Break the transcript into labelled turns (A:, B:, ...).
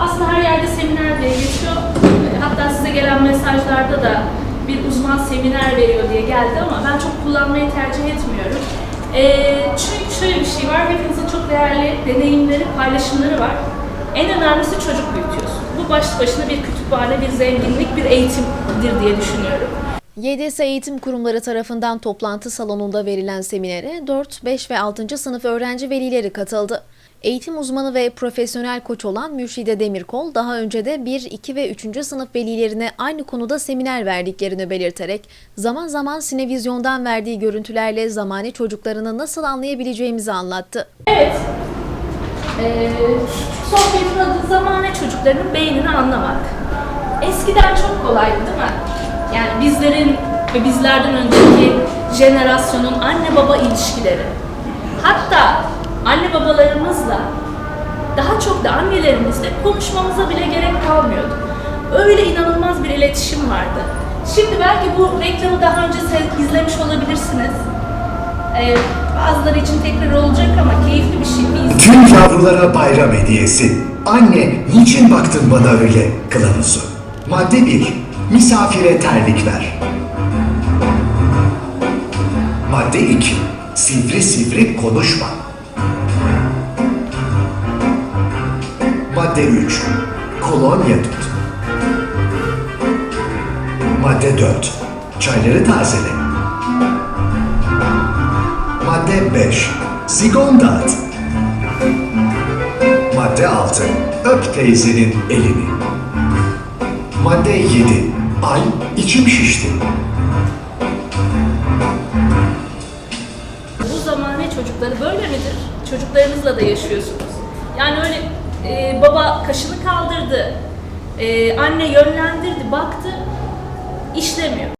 A: Aslında her yerde seminer diye geçiyor. Hatta size gelen mesajlarda da bir uzman seminer veriyor diye geldi ama ben çok kullanmayı tercih etmiyorum. E, çünkü şöyle bir şey var, hepinizin çok değerli deneyimleri, paylaşımları var. En önemlisi çocuk büyütüyorsun. Bu başlı başına bir kütüphane, bir zenginlik, bir eğitimdir diye düşünüyorum.
B: YDS Eğitim Kurumları tarafından toplantı salonunda verilen seminere 4, 5 ve 6. sınıf öğrenci velileri katıldı. Eğitim uzmanı ve profesyonel koç olan Mürşide Demirkol daha önce de 1, 2 ve 3. sınıf velilerine aynı konuda seminer verdiklerini belirterek zaman zaman sinevizyondan verdiği görüntülerle zamani çocuklarını nasıl anlayabileceğimizi anlattı.
A: Evet. Ee, sohbetin adı zamane çocuklarının beynini anlamak. Eskiden çok kolaydı değil mi? Yani bizlerin ve bizlerden önceki jenerasyonun anne baba ilişkileri. Hatta anne babalarımızla daha çok da annelerimizle konuşmamıza bile gerek kalmıyordu. Öyle inanılmaz bir iletişim vardı. Şimdi belki bu reklamı daha önce izlemiş olabilirsiniz. Ee, bazıları için tekrar olacak ama keyifli bir şey. İz-
C: Tüm yavrulara bayram hediyesi. Anne, niçin baktın bana öyle kılavuzu? Madde 1. Misafire terlik ver. Madde 2. Sivri sivri konuşma. Madde 3. Kolonya tut. Madde 4. Çayları tazele. Madde 5. Zigon dağıt. Madde 6. Öp teyzenin elini. Madde 7. Ay içim şişti.
A: Bu zamane çocukları böyle midir? Çocuklarınızla da yaşıyorsunuz. Yani öyle e, baba kaşını kaldırdı, e, anne yönlendirdi, baktı, işlemiyor.